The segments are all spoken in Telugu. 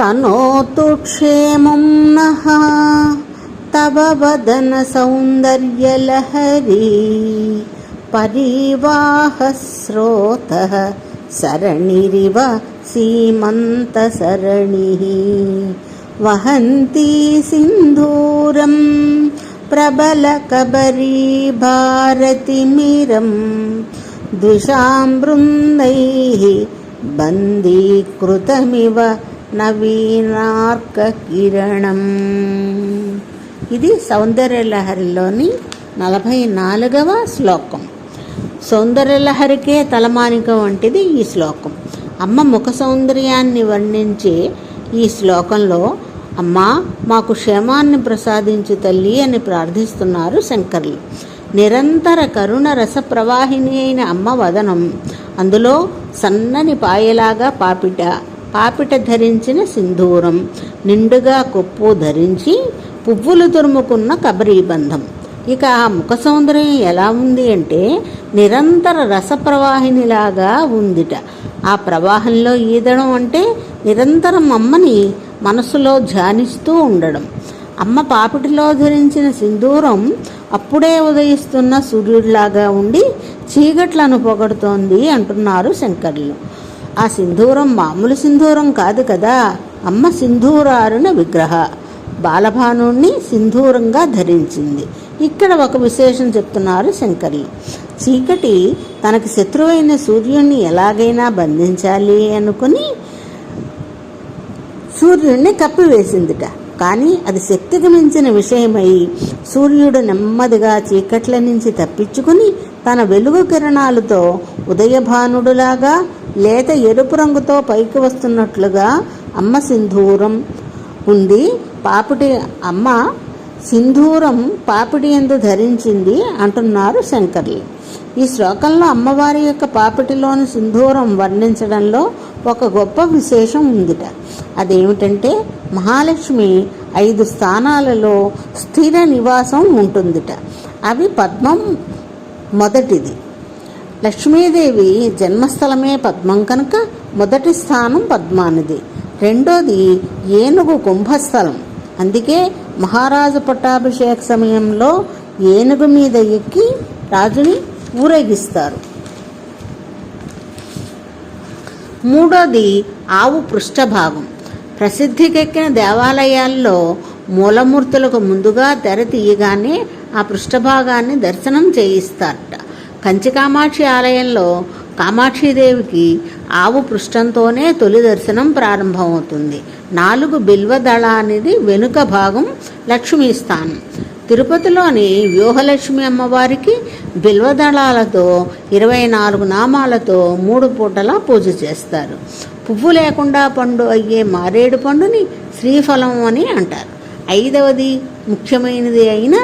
తనోతు క్షేమం నః తవ వదన సౌందర్యలహరీ పరివాహ స్రోత. సరణిరివ సీమంతసరణి వహంతి సింధూరం ప్రబలకబరీ భారతిమిరం. ద్విషాం బృందై బందీకృతమివ నవీనార్క కిరణం ఇది సౌందర్యలహరిలోని నలభై నాలుగవ శ్లోకం. సౌందర్యలహరికే తలమానిక వంటిది ఈ శ్లోకం. అమ్మ ముఖ సౌందర్యాన్ని వర్ణించే ఈ శ్లోకంలో అమ్మ మాకు క్షేమాన్ని ప్రసాదించు తల్లి అని ప్రార్థిస్తున్నారు శంకర్లు. నిరంతర కరుణ రస ప్రవాహిని అయిన అమ్మ వదనం. అందులో సన్నని పాయలాగా పాపిట పాపిట ధరించిన సింధూరం నిండుగా కొప్పు ధరించి పువ్వులు తురుముకున్న కబరీబంధం ఇక ఆ ముఖ సౌందర్యం ఎలా ఉంది అంటే నిరంతర రసప్రవాహినిలాగా ఉందిట. ఆ ప్రవాహంలో ఈదడం అంటే నిరంతరం అమ్మని మనసులో ధ్యానిస్తూ ఉండడం. అమ్మ పాపిటిలో ధరించిన సింధూరం అప్పుడే ఉదయిస్తున్న సూర్యుడిలాగా ఉండి చీకట్లను పొగడుతోంది అంటున్నారు శంకర్లు. ఆ సింధూరం మామూలు సింధూరం కాదు కదా. అమ్మ సింధూరారుణ విగ్రహ. బాలభానుణ్ణి సింధూరంగా ధరించింది. ఇక్కడ ఒక విశేషం చెప్తున్నారు శంకర్లు చీకటి తనకు శత్రువైన సూర్యుణ్ణి ఎలాగైనా బంధించాలి అనుకుని సూర్యుడిని కప్పివేసిందిట. కానీ అది శక్తికి మించిన విషయమై సూర్యుడు నెమ్మదిగా చీకట్ల నుంచి తప్పించుకుని తన వెలుగు కిరణాలతో ఉదయభానుడులాగా లేత ఎరుపు రంగుతో పైకి వస్తున్నట్లుగా అమ్మ సింధూరం ఉంది పాపిటి అమ్మ సింధూరం పాపిడి ఎందు ధరించింది అంటున్నారు శంకర్లు. ఈ శ్లోకంలో అమ్మవారి యొక్క పాపిటిలోని సింధూరం వర్ణించడంలో ఒక గొప్ప విశేషం ఉందిట. అదేమిటంటే మహాలక్ష్మి ఐదు స్థానాలలో స్థిర నివాసం ఉంటుందిట. అవి పద్మం మొదటిది. లక్ష్మీదేవి జన్మస్థలమే పద్మం కనుక మొదటి స్థానం పద్మానిది. రెండోది ఏనుగు కుంభస్థలం. అందుకే మహారాజు పట్టాభిషేక సమయంలో ఏనుగు మీద ఎక్కి రాజుని ఊరేగిస్తారు. మూడోది ఆవు పృష్ఠభాగం. ప్రసిద్ధికెక్కిన దేవాలయాల్లో మూలమూర్తులకు ముందుగా తెర తీయగానే ఆ పృష్ఠభాగాన్ని దర్శనం చేయిస్తారట. కంచి కామాక్షి ఆలయంలో కామాక్షిదేవికి ఆవు పృష్ఠంతోనే తొలి దర్శనం ప్రారంభమవుతుంది. నాలుగు బిల్వదళ అనేది వెనుక భాగం లక్ష్మీ స్థానం. తిరుపతిలోని వ్యూహలక్ష్మి అమ్మవారికి బిల్వదళాలతో ఇరవై నాలుగు నామాలతో మూడు పూటలా పూజ చేస్తారు. పువ్వు లేకుండా పండు అయ్యే మారేడు పండుని శ్రీఫలం అని అంటారు. ఐదవది ముఖ్యమైనది అయిన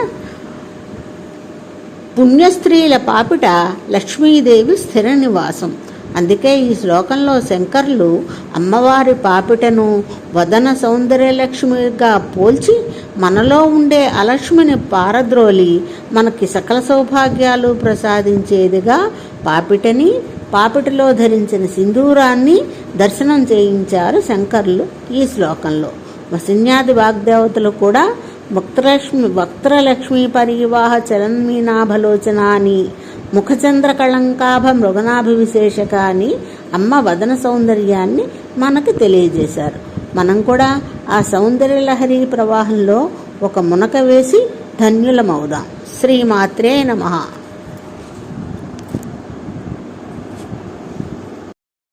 పుణ్యస్త్రీల పాపిట లక్ష్మీదేవి స్థిర నివాసం. అందుకే ఈ శ్లోకంలో శంకర్లు అమ్మవారి పాపిటను వదన సౌందర్యలక్ష్మిగా పోల్చి మనలో ఉండే అలక్ష్మిని పారద్రోలి మనకి సకల సౌభాగ్యాలు ప్రసాదించేదిగా పాపిటని పాపిటలో ధరించిన సింధూరాన్ని దర్శనం చేయించారు శంకర్లు ఈ శ్లోకంలో. వసిన్యాది వాగ్దేవతలు కూడా వక్త్రలక్ష్మి పరివాహ చలన్మీనాభలోచన అని ముఖచంద్ర కళంకాభ మృగనాభివిశేషక అని అమ్మ వదన సౌందర్యాన్ని మనకు తెలియజేశారు. మనం కూడా ఆ సౌందర్య లహరి ప్రవాహంలో ఒక మునక వేసి ధన్యులమవుదాం. శ్రీమాత్రే నమః.